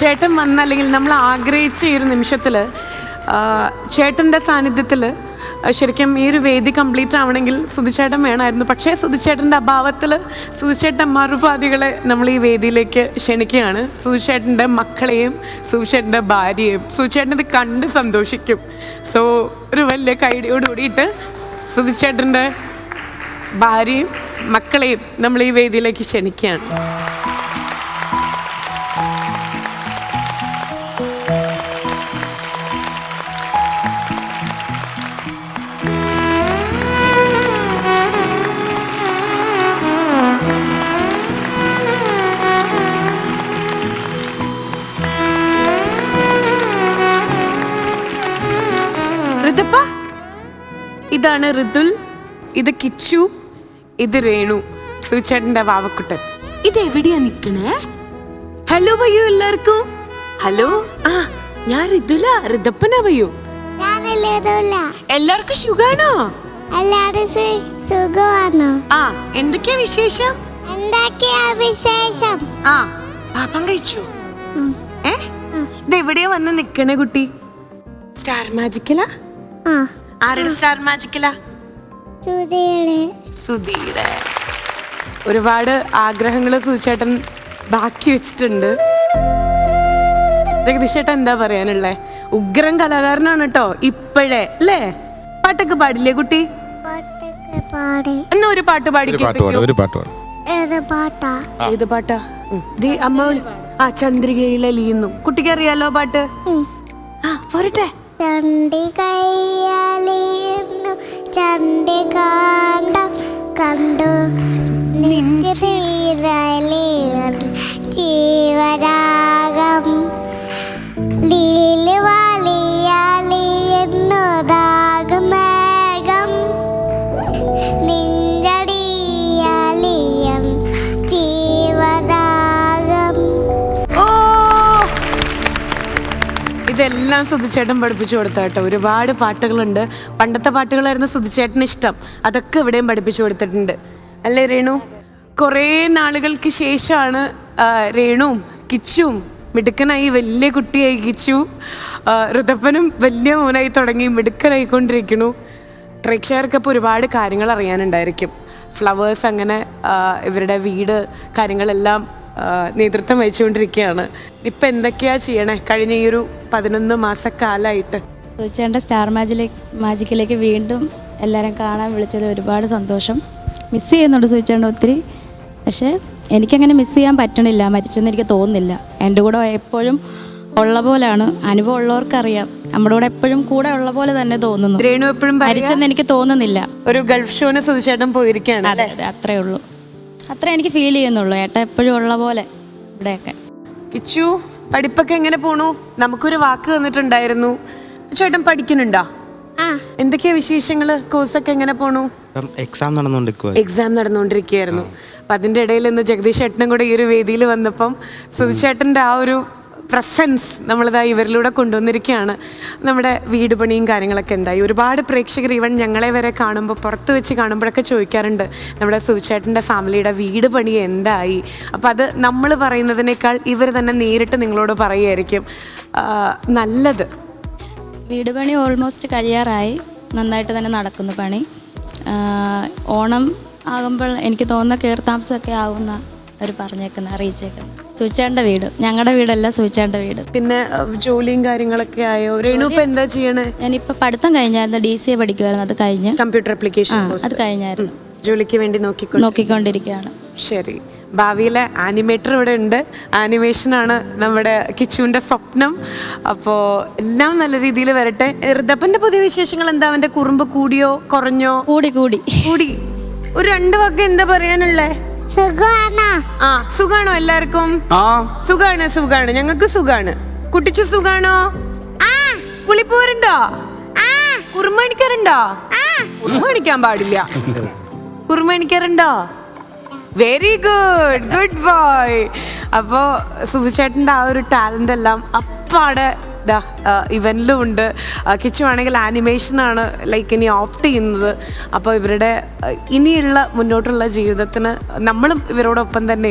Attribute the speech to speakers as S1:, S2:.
S1: ചേട്ടൻ വന്ന അല്ലെങ്കിൽ നമ്മൾ ആഗ്രഹിച്ച ഈ ഒരു നിമിഷത്തിൽ ചേട്ടന്റെ സാന്നിധ്യത്തിൽ ശരിക്കും ഈ ഒരു വേദി കംപ്ലീറ്റ് ആവണമെങ്കിൽ സുധിച്ചേട്ടൻ വേണമായിരുന്നു. പക്ഷേ സുധിച്ചേട്ടന്റെ അഭാവത്തിൽ സുധിച്ചേട്ടൻ മറുപാതികളെ നമ്മൾ ഈ വേദിയിലേക്ക് ക്ഷണിക്കുകയാണ്. സുധിച്ചേട്ടന്റെ മക്കളെയും സുധിച്ചേട്ടന്റെ ഭാര്യയും സുധിച്ചേട്ടൻ ഇത് കണ്ട് സന്തോഷിക്കും. സോ ഒരു വലിയ കൈഡിയോട് കൂടിയിട്ട് സുധിച്ചേട്ടന്റെ ഭാര്യയും മക്കളെയും നമ്മൾ ഈ വേദിയിലേക്ക് ക്ഷണിക്കുകയാണ്. ഇതാണ് ഋതുൽ ഇത് കിച്ചു ഇത് രേണു സുചേട്ടന്റെ വാവക്കുട്ടൻ. ഇത് എവിടെയാ നിക്കണേ? ഹലോ വയ്യോ എല്ലാവർക്കും? ഹലോ ആ ഞാൻ ഋതുല ഋതപ്പന വയ്യോ?
S2: ഞാനില്ല
S1: എല്ലാവർക്കും സുഖാണോ?
S2: സുഖമാണോ?
S1: ആ എന്തൊക്കെയാ വിശേഷം?
S2: എന്തൊക്കെയാ വിശേഷം?
S1: ആ പാപ്പം കഴിച്ചു? ഏ? ഇത് എവിടെയാ വന്ന് നിക്കണേ കുട്ടി? സ്റ്റാർ മാജിക്കലാ
S2: ആ.
S1: ആരുടെ സ്റ്റാർ മാജിക്കലാ? സുധീരെ ഒരുപാട് ആഗ്രഹങ്ങൾ സുചേട്ടൻ ബാക്കി വെച്ചിട്ടുണ്ട്. ജഗദീഷേട്ടൻ എന്താ പറയാനുള്ളേ? ഉഗ്രൻ കലാകാരനാണ് കേട്ടോ ഇപ്പോഴേ അല്ലേ? പാട്ടൊക്കെ പാടില്ലേ കുട്ടി?
S2: പാട്ടൊക്കെ പാടി.
S1: എന്നാ ഒരു പാട്ട് പാടിക്കും
S3: ഒരു പാട്ട് ഒരു പാട്ട് പാടും.
S2: ഏത് പാട്ടാ?
S1: ഏത് പാട്ടാ? ഉം. ദേ അമ്മ ആ ചന്ദ്രികയിലെ ലീന്നു കുട്ടിക്ക് അറിയാലോ പാട്ട്? ആ പോരട്ടെ.
S2: ചണ്ടി കയ്യലിയുന്നു ചണ്ടി കാണ്ടം
S1: ഇതെല്ലാം സുധിച്ചേട്ടൻ പഠിപ്പിച്ചു കൊടുത്ത കേട്ടോ ഒരുപാട് പാട്ടുകളുണ്ട്. പണ്ടത്തെ പാട്ടുകളായിരുന്നു സുധിച്ചേട്ടന് ഇഷ്ടം. അതൊക്കെ ഇവിടെയും പഠിപ്പിച്ചു കൊടുത്തിട്ടുണ്ട്. അല്ലേ രേണു? കുറേ നാളുകൾക്ക് ശേഷമാണ് രേണുവും കിച്ചുവും മിടുക്കനായി വലിയ കുട്ടിയായി കിച്ചു. ഋതപ്പനും വലിയ മോനായി തുടങ്ങി മിടുക്കനായിക്കൊണ്ടിരിക്കണു പ്രേക്ഷകർക്ക് ഇപ്പോൾ ഒരുപാട് കാര്യങ്ങൾ അറിയാനുണ്ടായിരിക്കും. ഫ്ലവേഴ്സ് അങ്ങനെ ഇവരുടെ വീട് കാര്യങ്ങളെല്ലാം നേതൃത്വം വഹിച്ചുകൊണ്ടിരിക്കുകയാണ്. ഇപ്പം എന്തൊക്കെയാ ചെയ്യണേ? കഴിഞ്ഞ ഈ ഒരു പതിനൊന്ന് മാസക്കാലമായിട്ട്
S4: തീർച്ചയായിട്ടും സ്റ്റാർ മാജിലേക്ക് മാജിക്കിലേക്ക് വീണ്ടും എല്ലാവരും കാണാൻ വിളിച്ചത് ഒരുപാട് സന്തോഷം. മിസ് ചെയ്യുന്നുണ്ട് സുചേട്ടൻ ഒത്തിരി. പക്ഷേ എനിക്കങ്ങനെ മിസ് ചെയ്യാൻ പറ്റണില്ല. മരിച്ചെന്ന് എനിക്ക് തോന്നുന്നില്ല. എന്റെ കൂടെ എപ്പോഴും ഉള്ള പോലെയാണ് അനുഭവം ഉള്ളവർക്കറിയാം. നമ്മുടെ കൂടെ എപ്പോഴും കൂടെ ഉള്ള പോലെ തന്നെ തോന്നുന്നു.
S1: രേണു എപ്പോഴും
S4: മരിച്ചെന്ന് എനിക്ക് തോന്നുന്നില്ല.
S1: ഒരു ഗൾഫ് ഷോനെ സുധിച്ചേട്ടൻ പോയിരിക്കുകയാണ്
S4: അതെ അത്രേ ഉള്ളൂ. അത്രേ എനിക്ക് ഫീൽ ചെയ്യുന്നുള്ളൂ. ഏട്ടാ എപ്പോഴും ഉള്ള പോലെ ഇവിടെയൊക്കെ.
S1: കിച്ചു പഠിപ്പൊക്കെ എങ്ങനെ പോണു? നമുക്കൊരു വാക്ക് തന്നിട്ടുണ്ടായിരുന്നു. ചേട്ടൻ പഠിക്കുന്നുണ്ടോ?
S2: ആ.
S1: എന്തൊക്കെയാ വിശേഷങ്ങൾ? കോഴ്സൊക്കെ എങ്ങനെ പോണു?
S5: എക്സാം നടന്നുകൊണ്ടിരിക്കുക
S1: എക്സാം നടന്നുകൊണ്ടിരിക്കുകയായിരുന്നു. അപ്പൊ അതിന്റെ ഇടയിൽ ഇന്ന് ജഗദീഷ് ചേട്ടനും കൂടെ ഈ ഒരു വേദിയിൽ വന്നപ്പം സുധിച്ചേട്ടന്റെ ആ ഒരു പ്രസൻസ് നമ്മളിതാ ഇവരിലൂടെ കൊണ്ടുവന്നിരിക്കുകയാണ്. നമ്മുടെ വീട് പണിയും കാര്യങ്ങളൊക്കെ എന്തായി? ഒരുപാട് പ്രേക്ഷകർ ഇവൻ ഞങ്ങളെ വരെ കാണുമ്പോൾ പുറത്ത് വെച്ച് കാണുമ്പോഴൊക്കെ ചോദിക്കാറുണ്ട് നമ്മുടെ സുചേട്ടന്റെ ഫാമിലിയുടെ വീട് പണി എന്തായി? അപ്പോൾ അത് നമ്മൾ പറയുന്നതിനേക്കാൾ ഇവർ തന്നെ നേരിട്ട് നിങ്ങളോട് പറയുമായിരിക്കും. നല്ലത്.
S4: വീട് പണി ഓൾമോസ്റ്റ് കഴിയാറായി. നന്നായിട്ട് തന്നെ നടക്കുന്നു പണി. ഓണം ആകുമ്പോൾ എനിക്ക് തോന്നുന്ന കയറി താമസമൊക്കെ ആവുന്ന അവർ പറഞ്ഞേക്കുന്നത് അറിയിച്ചേക്കുന്നത് സൂചാണ്ട വീട്. ഞങ്ങളുടെ വീടല്ല സൂചാണ്ട വീട്.
S1: പിന്നെ ജോലിയും കാര്യങ്ങളൊക്കെ ആയോ? രേണു ഇപ്പം എന്താ ചെയ്യണേ?
S4: ഞാനിപ്പോൾ പഠിത്തം കഴിഞ്ഞായിരുന്നു ഡി സി എ പഠിക്കുമായിരുന്നു അത് കഴിഞ്ഞ്.
S1: കമ്പ്യൂട്ടർ ആപ്ലിക്കേഷൻ
S4: അത് കഴിഞ്ഞായിരുന്നു.
S1: ജോലിക്ക് വേണ്ടി നോക്കിക്കൊണ്ട്
S4: നോക്കിക്കൊണ്ടിരിക്കുകയാണ്.
S1: ശരി. ഭാവിയിലെ ആനിമേറ്റർ ഇവിടെ ഉണ്ട്. ആനിമേഷനാണ് നമ്മുടെ കിച്ചുവിന്റെ സ്വപ്നം. അപ്പോൾ എല്ലാം നല്ല രീതിയിൽ വരട്ടെ. ഋതപ്പന്റെ പുതിയ വിശേഷങ്ങൾ എന്താ? അവന്റെ കുറുമ്പ് കൂടിയോ കുറഞ്ഞോ?
S4: കൂടി കൂടി.
S1: കൂടി. ഒരു രണ്ട് വാക്ക് എന്താ പറയാനുള്ളേ? ആ സുഖാണോ എല്ലാവർക്കും?
S5: ആ.
S1: സുഖാണ് സുഖാണ്. ഞങ്ങൾക്ക് സുഖാണ്. കുട്ടിച്ചു സുഖാണോ? സ്കൂളിൽ പോരുണ്ടോ കുറുമ കുറുമണിക്കാൻ പാടില്ല. കുറുമണിക്കാറുണ്ടോ വെരി ഗുഡ് ഗുഡ് ബോയ് അപ്പോ സുധിച്ചേട്ടന്റെ ആ ഒരു ടാലന്റ് എല്ലാം അപ്പാടെ ഇതാ ഇവനിലും ഉണ്ട്. കിച്ചു ആണെങ്കിൽ ആനിമേഷനാണ് ലൈക്ക് ഇനി ഓപ്റ്റ് ചെയ്യുന്നത്. അപ്പോൾ ഇവരുടെ ഇനിയുള്ള മുന്നോട്ടുള്ള ജീവിതത്തിന് നമ്മളും ഇവരോടൊപ്പം തന്നെ